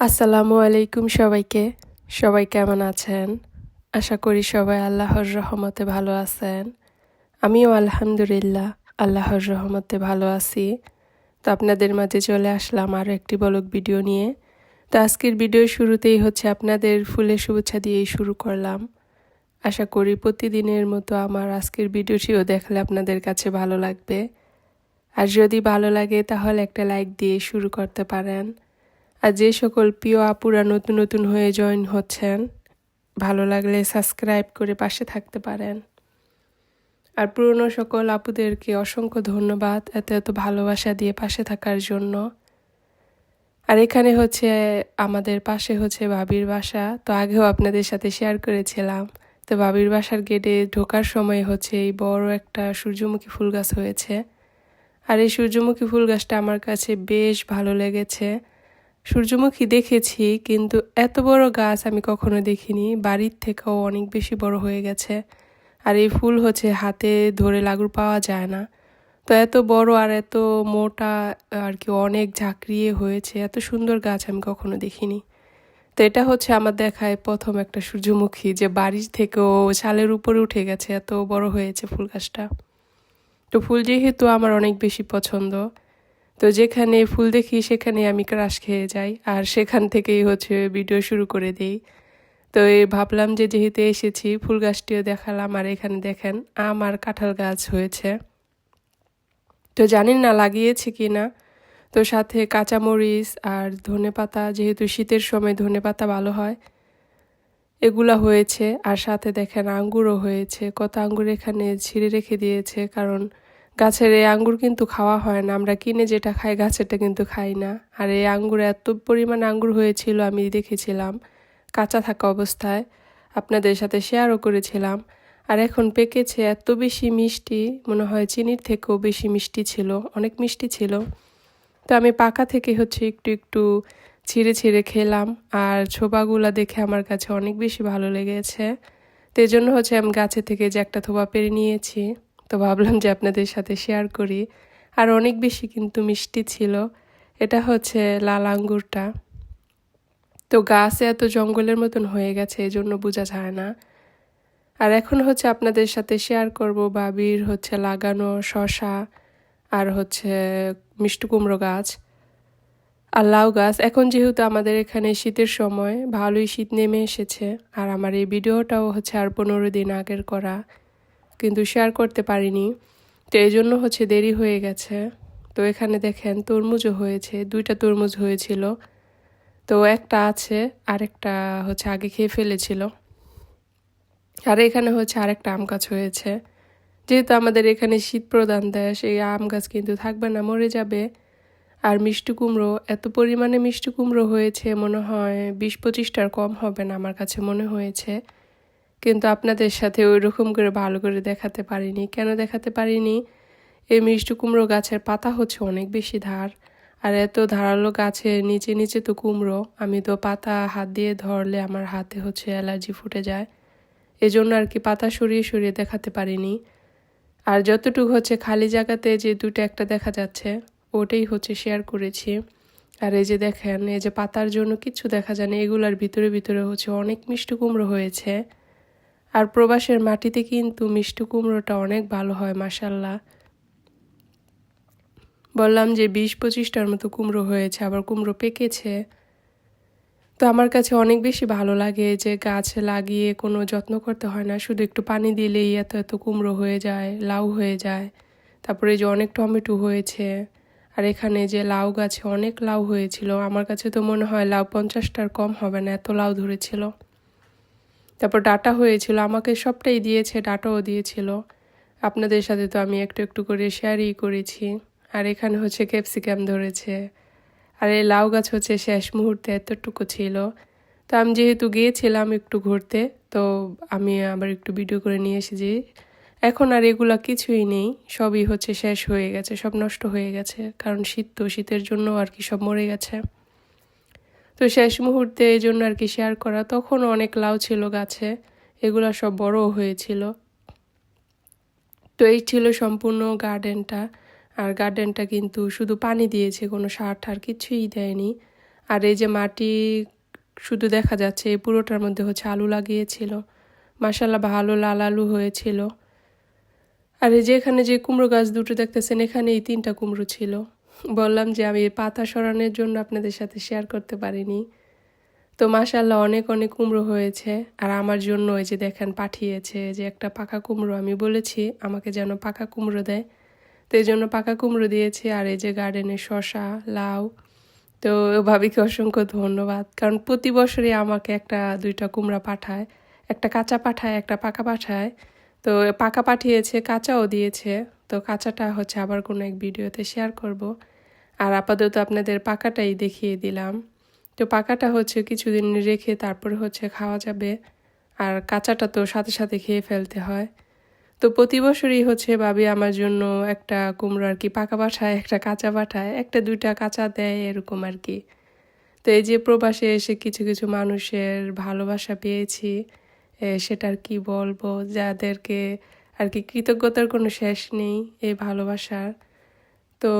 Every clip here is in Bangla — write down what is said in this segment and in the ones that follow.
আসসালামু আলাইকুম সবাইকে। সবাই কেমন আছেন? আশা করি সবাই আল্লাহর রহমতে ভালো আছেন। আমিও আলহামদুলিল্লাহ আল্লাহর রহমতে ভালো আছি। তো আপনাদের মাঝে চলে আসলাম আরও একটি বলক ভিডিও নিয়ে। তো আজকের ভিডিও শুরুতেই হচ্ছে আপনাদের ফুলের শুভেচ্ছা দিয়েই শুরু করলাম। আশা করি প্রতিদিনের মতো আমার আজকের ভিডিওটিও দেখলে আপনাদের কাছে ভালো লাগবে। আর যদি ভালো লাগে তাহলে একটা লাইক দিয়ে শুরু করতে পারেন। আর যে সকল প্রিয় আপুরা নতুন নতুন হয়ে জয়েন হচ্ছেন, ভালো লাগলে সাবস্ক্রাইব করে পাশে থাকতে পারেন। আর পুরনো সকল আপুদেরকে অসংখ্য ধন্যবাদ এত এত ভালোবাসা দিয়ে পাশে থাকার জন্য। আর এখানে হচ্ছে, আমাদের পাশে হচ্ছে ভাবির বাসা। তো আগেও আপনাদের সাথে শেয়ার করেছিলাম। তো ভাবির বাসার গেটে ঢোকার সময় হচ্ছে এই বড় একটা সূর্যমুখী ফুল গাছ হয়েছে। আর এই সূর্যমুখী ফুল গাছটা আমার কাছে বেশ ভালো লেগেছে। সূর্যমুখী দেখেছি, কিন্তু এত বড় গাছ আমি কখনো দেখিনি। বাড়ির থেকেও অনেক বেশি বড় হয়ে গেছে। আর এই ফুল হচ্ছে হাতে ধরে লাগুর পাওয়া যায় না। তো এত বড় আর এত মোটা আর কি অনেক ঝাঁকড়িয়ে হয়েছে। এত সুন্দর গাছ আমি কখনো দেখিনি। তো এটা হচ্ছে আমার দেখায় প্রথম একটা সূর্যমুখী যে বাড়ির থেকেও ছালের উপরে উঠে গেছে, এত বড় হয়েছে ফুল গাছটা। তো ফুল যেহেতু আমার অনেক বেশি পছন্দ তো যেখানে ফুল দেখি সেখানে আমি ক্রাশ খেয়ে যাই। আর সেখান থেকেই হচ্ছে ভিডিও শুরু করে দিই। তো এই ভাবলাম যে যেহেতু এসেছি, ফুল গাছটিও দেখালাম। আর এখানে দেখেন আম আর কাঁঠাল গাছ হয়েছে। তো জানি না লাগিয়েছি কি না। তো সাথে কাঁচামরিচ আর ধনে পাতা যেহেতু শীতের সময় ধনে পাতা ভালো হয়, এগুলা হয়েছে। আর সাথে দেখেন আঙ্গুরও হয়েছে। কত আঙ্গুর এখানে ছিঁড়ে রেখে দিয়েছে। কারণ গাছের এই আঙ্গুর কিন্তু খাওয়া হয় না। আমরা কিনে যেটা খাই, গাছেরটা কিন্তু খাই না। আর এই আঙ্গুর এত পরিমাণ আঙ্গুর হয়েছিল, আমি দেখেছিলাম। কাঁচা থাকা অবস্থায় আপনাদের সাথে শেয়ারও করেছিলাম। আর এখন পেকেছে এত বেশি মিষ্টি, মনে হয় চিনির থেকেও বেশি মিষ্টি ছিল, অনেক মিষ্টি ছিল। তো আমি পাকা থেকে হচ্ছে একটু একটু ছিঁড়ে ছিঁড়ে খেলাম। আর ছোবাগুলা দেখে আমার কাছে অনেক বেশি ভালো লেগেছে। তো জন্য হচ্ছে আমি গাছে থেকে যে একটা থোবা পেরে নিয়েছি। তো ভাবলাম যে আপনাদের সাথে শেয়ার করি। আর অনেক বেশি কিন্তু মিষ্টি ছিল। এটা হচ্ছে লাল আঙ্গুরটা। তো গাছে এত জঙ্গলের মতন হয়ে গেছে এই জন্য বোঝা যায় না। আর এখন হচ্ছে আপনাদের সাথে শেয়ার করব বাবির হচ্ছে লাগানো শশা আর হচ্ছে মিষ্টি কুমড়ো গাছ আর লাউ গাছ। এখন যেহেতু আমাদের এখানে শীতের সময়, ভালোই শীত নেমে এসেছে। আর আমার এই ভিডিওটাও হচ্ছে আর পনেরো দিন আগের করা। কিন্তু শেয়ার করতে পারিনি। তো এই জন্য হচ্ছে দেরি হয়ে গেছে। তো এখানে দেখেন তরমুজও হয়েছে, দুইটা তরমুজ হয়েছিল। তো একটা আছে, আরেকটা হচ্ছে আগে খেয়ে ফেলেছিল। আর এখানে হচ্ছে আরেকটা আম গাছ হয়েছে। যেহেতু আমাদের এখানে শীত প্রধান দেশ, এই আম গাছ কিন্তু থাকবে না, মরে যাবে। আর মিষ্টি কুমড়ো, এত পরিমাণে মিষ্টি কুমড়ো হয়েছে, মনে হয় বিশ পঁচিশটার কম হবে না, আমার কাছে মনে হয়েছে। কিন্তু আপনাদের সাথে ওই রকম করে ভালো করে দেখাতে পারিনি। কেন দেখাতে পারিনি? এই মিষ্টি কুমড়ো গাছের পাতা হচ্ছে অনেক বেশি ধার। আর এত ধারালো গাছের নিচে নিচে তো কুমড়ো। আমি তো পাতা হাত দিয়ে ধরলে আমার হাতে হচ্ছে অ্যালার্জি ফুটে যায়। এজন্য আর কি পাতা সরিয়ে সরিয়ে দেখাতে পারিনি। আর যতটুকু হচ্ছে খালি জায়গাতে যে দুটো একটা দেখা যাচ্ছে, ওটাই হচ্ছে শেয়ার করেছি। আর এই যে দেখেন, এই যে পাতার জন্য কিছু দেখা যায় না এগুলার ভিতরে ভিতরে হচ্ছে অনেক মিষ্টি কুমড়ো হয়েছে। আর প্রবাসের মাটিতে কিন্তু মিষ্টি কুমড়োটা অনেক ভালো হয় মাসাল্লাহ বললাম যে বিশ পঁচিশটার মতো কুমড়ো হয়েছে, আবার কুমড়ো পেকেছে। তো আমার কাছে অনেক বেশি ভালো লাগে যে গাছ লাগিয়ে কোনো যত্ন করতে হয় না, শুধু একটু পানি দিলেই এত এত কুমড়ো হয়ে যায়, লাউ হয়ে যায়। তারপরে যে অনেক টমেটো হয়েছে, আর এখানে যে লাউ গাছে অনেক লাউ হয়েছিল, আমার কাছে তো মনে হয় লাউ পঞ্চাশটার কম হবে না, এত লাউ ধরেছিল। তারপর ডাটা হয়েছিল, আমাকে সবটাই দিয়েছে, ডাটাও দিয়েছিল। আপনাদের সাথে তো আমি একটু একটু করে শেয়ারই করেছি। আর এখানে হচ্ছে ক্যাপসিকাম ধরেছে। আর এই লাউ গাছ হচ্ছে শেষ মুহূর্তে এতটুকু ছিল। তো আমি যেহেতু গিয়েছিলাম একটু ঘুরতে, তো আমি আবার একটু ভিডিও করে নিয়ে এসেছি। এখন আর এগুলা কিছুই নেই, সবই হচ্ছে শেষ হয়ে গেছে, সব নষ্ট হয়ে গেছে। কারণ শীত তো, শীতের জন্য আর কি সব মরে গেছে। তো শেষ মুহূর্তে এই জন্য আর কি শেয়ার করা। তখন অনেক লাউ ছিল গাছে, এগুলো সব বড় হয়েছিল। তো এই ছিল সম্পূর্ণ গার্ডেনটা আর গার্ডেনটা কিন্তু শুধু পানি দিয়েছে, কোনো সার ঠার কিছুই দেয়নি। আর এই যে মাটি শুধু দেখা যাচ্ছে, এই পুরোটার মধ্যে হচ্ছে আলু লাগিয়েছিল। মাসাল্লাহ ভালো লাল আলু হয়েছিল। আর এই যে এখানে যে কুমড়ো গাছ দুটো দেখতেছেন এখানে এই তিনটা কুমড়ো ছিল। বললাম যে আমি পাতা সরানোর জন্য আপনাদের সাথে শেয়ার করতে পারিনি। তো মাসাল্লাহ অনেক অনেক কুমড়ো হয়েছে। আর আমার জন্য ওই যে দেখেন পাঠিয়েছে যে একটা পাকা কুমড়ো। আমি বলেছি, আমাকে যেন পাকা কুমড়ো দেয়। তো এই জন্য পাকা কুমড়ো দিয়েছে। আর এই যে গার্ডেনে শশা লাউ, তো ভাবিকে অসংখ্য ধন্যবাদ। কারণ প্রতি বছরই আমাকে একটা, দুইটা কুমড়া পাঠায়। একটা কাঁচা পাঠায়, একটা পাকা পাঠায়। তো পাকা পাঠিয়েছে, কাঁচাও দিয়েছে। তো কাঁচাটা হচ্ছে আবার কোনো এক ভিডিওতে শেয়ার করব। আর আপাতত আপনাদের পাকাটাই দেখিয়ে দিলাম। তো পাকাটা হচ্ছে কিছুদিন রেখে তারপরে হচ্ছে খাওয়া যাবে। আর কাঁচাটা তো সাথে সাথে খেয়ে ফেলতে হয়। তো প্রতি বছরই হচ্ছে ভাবি আমার জন্য একটা কুমড়ো আর কি পাকা পাঠায় একটা কাঁচা পাঠায় একটা দুইটা কাঁচা দেয় এরকম আর কি। তো এই যে প্রবাসে এসে কিছু কিছু মানুষের ভালোবাসা পেয়েছি। সেটার কি বলব? যাদেরকে আর কি কৃতজ্ঞতার কোনো শেষ নেই এই ভালোবাসার। তো,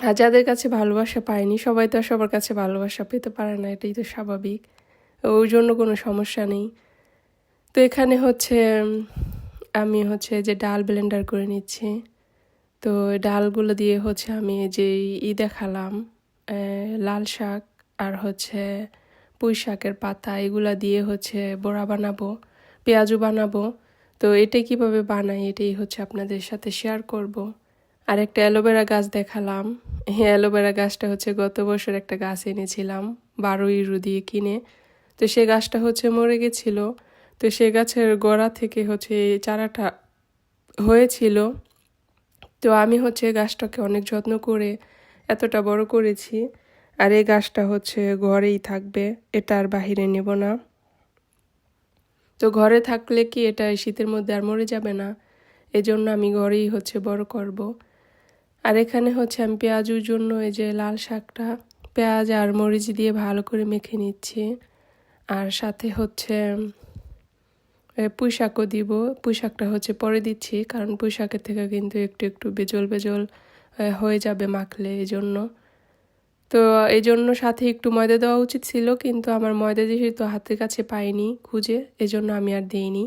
আর যাদের কাছে ভালোবাসা পায়নি সবাই তো সবার কাছে ভালোবাসা পেতে পারে না, এটাই তো স্বাভাবিক। ওই জন্য কোনো সমস্যা নেই। তো এখানে হচ্ছে, আমি হচ্ছে যে ডাল ব্লেন্ডার করে নিচ্ছি। তো ডালগুলো দিয়ে হচ্ছে আমি যে ই দেখালাম লাল শাক আর হচ্ছে পুঁই শাকের পাতা, এগুলা দিয়ে হচ্ছে বড়া বানাবো, পেঁয়াজও বানাবো। তো এটা কীভাবে বানাই, এটাই হচ্ছে আপনাদের সাথে শেয়ার করব। আর একটা অ্যালোভেরা গাছ দেখালাম। হ্যাঁ অ্যালোভেরা গাছটা হচ্ছে গত বছর একটা গাছ এনেছিলাম, বারো ইউরো দিয়ে কিনে। তো সে গাছটা হচ্ছে মরে গেছিল। তো সে গাছের গোড়া থেকে হচ্ছে চারাটা হয়েছিল। তো আমি হচ্ছে গাছটাকে অনেক যত্ন করে, এতটা বড় করেছি। আর এই গাছটা হচ্ছে ঘরেই থাকবে, এটা আর বাহিরে নেব না। তো ঘরে থাকলে কি এটা শীতের মধ্যে আর মরে যাবে না? এজন্য আমি ঘরেই হচ্ছে বড় করব। আর এখানে হচ্ছে আমি পেঁয়াজুর জন্য এই যে লাল শাকটা, পেঁয়াজ আর মরিচ দিয়ে ভালো করে মেখে নিচ্ছি। আর সাথে হচ্ছে পুঁই শাকও দিব। পুঁই শাকটা হচ্ছে পরে দিচ্ছি, কারণ পুঁই শাকের থেকে কিন্তু একটু একটু বেজল বেজল হয়ে যাবে মাখলে এই জন্য তো এই জন্য সাথে একটু ময়দা দেওয়া উচিত ছিল, কিন্তু আমার ময়দা যেহেতু হাতের কাছে পাইনি খুঁজে এই জন্য আমি আর দিইনি।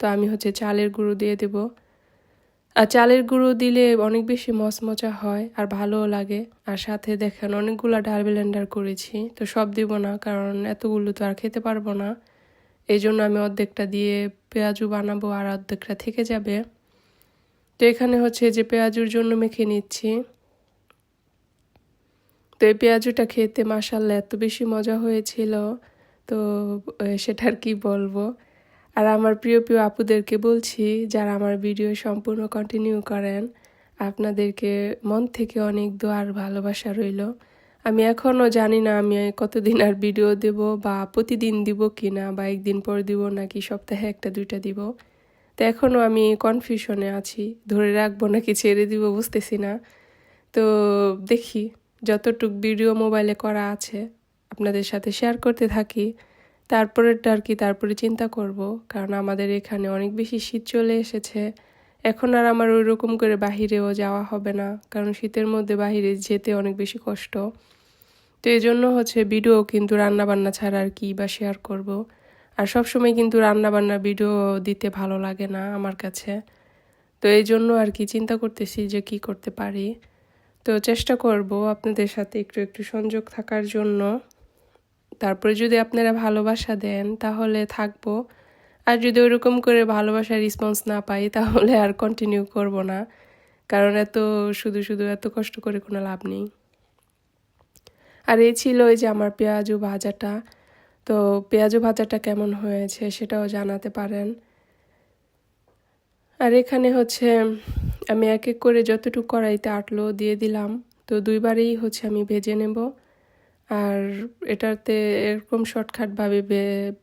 তো আমি হচ্ছে চালের গুঁড়ো দিয়ে দেব। আর চালের গুঁড়ো দিলে অনেক বেশি মচমচা হয় আর ভালোও লাগে। আর সাথে দেখেন অনেকগুলো ডাল ব্লেন্ডার করেছি, তো সব দিব না, কারণ এতগুলো তো আর খেতে পারব না। এই জন্য আমি অর্ধেকটা দিয়ে পেঁয়াজু বানাবো আর অর্ধেকটা থেকে যাবে। তো এখানে হচ্ছে যে পেঁয়াজুর জন্য মেখে নিচ্ছি। তো এই পেঁয়াজুটা খেতে মাসাল্লা এত বেশি মজা হয়েছিল। তো সেটা আর কি বলব? আর আমার প্রিয় প্রিয় আপুদেরকে বলছি, যারা আমার ভিডিও সম্পূর্ণ কন্টিনিউ করেন, আপনাদেরকে মন থেকে অনেক দোয়ার ভালোবাসা রইল। আমি এখনও জানি না আমি কতদিন আর ভিডিও দেব বা প্রতিদিন দিব কি না বা একদিন পর দিব নাকি সপ্তাহে একটা, দুইটা দিব। তো এখনও আমি কনফিউশনে আছি, ধরে রাখব নাকি ছেড়ে দিব বুঝতেছি না। তো, দেখি। যতটুক ভিডিও মোবাইলে করা আছে আপনাদের সাথে শেয়ার করতে থাকি, তারপরেরটা আর কি তারপরে চিন্তা করব। কারণ আমাদের এখানে অনেক বেশি শীত চলে এসেছে। এখন আর আমার ওই রকম করে বাহিরেও যাওয়া হবে না। কারণ শীতের মধ্যে বাহিরে যেতে অনেক বেশি কষ্ট। তো এই জন্য হচ্ছে ভিডিও কিন্তু রান্নাবান্না ছাড়া আর কি বা শেয়ার করব। আর সবসময় কিন্তু রান্নাবান্না ভিডিও দিতে ভালো লাগে না আমার কাছে। তো এই জন্য আর কি চিন্তা করতেছি যে কি করতে পারি। তো চেষ্টা করব আপনাদের সাথে একটু একটু সংযোগ থাকার জন্য। তারপরে যদি আপনারা ভালোবাসা দেন, তাহলে থাকব। আর যদি ওরকম করে ভালোবাসার রেসপন্স না পাই, তাহলে আর কন্টিনিউ করব না। কারণ এত, শুধু শুধু এত কষ্ট করে কোনো লাভ নেই। আর এই ছিল ওই যে আমার পেঁয়াজু ভাজাটা। তো পেঁয়াজু ভাজাটা কেমন হয়েছে সেটাও জানাতে পারেন। আর এখানে হচ্ছে আমি এক এক করে যতটুকু কড়াইতে আটলো দিয়ে দিলাম। তো দুইবারেই হচ্ছে আমি ভেজে নেব। আর এটাতে এরকম শর্টকাটভাবে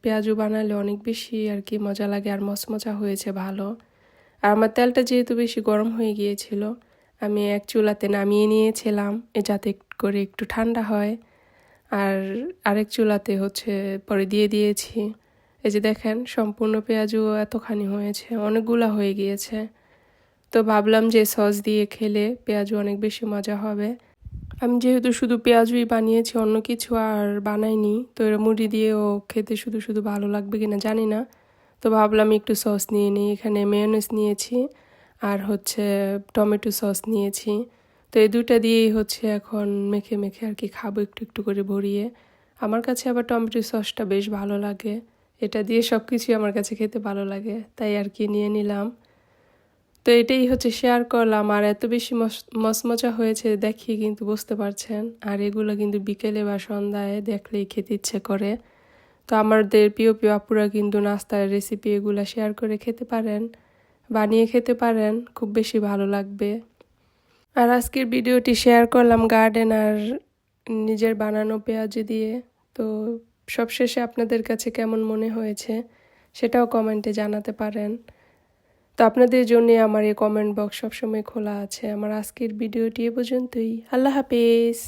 পেঁয়াজু বানালে অনেক বেশি আর কি মজা লাগে আর মচমচা হয়েছে ভালো। আর আমার তেলটা যেহেতু বেশি গরম হয়ে গিয়েছিল, আমি এক চুলাতে নামিয়ে নিয়েছিলাম, এ যাতে করে একটু ঠান্ডা হয়। আর আরেক চুলাতে হচ্ছে পরে দিয়ে দিয়েছি। এই যে দেখেন, সম্পূর্ণ পেঁয়াজও এতখানি হয়েছে, অনেকগুলা হয়ে গিয়েছে। তো ভাবলাম যে সস দিয়ে খেলে পেঁয়াজু অনেক বেশি মজা হবে। আমি যেহেতু শুধু পেঁয়াজই বানিয়েছি, অন্য কিছু আর বানাইনি, তো এরা মুড়ি দিয়েও খেতে শুধু শুধু ভালো লাগবে কিনা জানি না। তো ভাবলাম একটু সস নিয়ে নিই, এখানে মেয়নিজ নিয়েছি আর হচ্ছে টমেটো সস নিয়েছি। তো এই দুটা দিয়েই হচ্ছে এখন মেখে মেখে আর কি খাব একটু একটু করে ভরিয়ে। আমার কাছে আবার টমেটো সসটা বেশ ভালো লাগে, এটা দিয়ে সব কিছুই আমার কাছে খেতে ভালো লাগে, তাই আর কি নিয়ে নিলাম। তো এটাই হচ্ছে শেয়ার করলাম আর এত বেশি মচমচা হয়েছে দেখিয়ে কিন্তু বুঝতে পারছেন। আর এগুলো কিন্তু বিকেলে বা সন্ধ্যায় দেখলেই খেতে ইচ্ছে করে। তো আমাদের প্রিয় প্রিয় আপুরা কিন্তু নাস্তার রেসিপি এগুলো শেয়ার করে খেতে পারেন, বানিয়ে খেতে পারেন, খুব বেশি ভালো লাগবে। আর আজকের ভিডিওটি শেয়ার করলাম গার্ডেন আর নিজের বানানো পেঁয়াজ দিয়ে। তো সবশেষে আপনাদের কাছে কেমন মনে হয়েছে সেটাও কমেন্টে জানাতে পারেন। তো আপনাদের জন্য আমার এই কমেন্ট বক্স সবসময় খোলা আছে। আমার আজকের ভিডিওটি এ পর্যন্তই। আল্লাহ হাফিজ।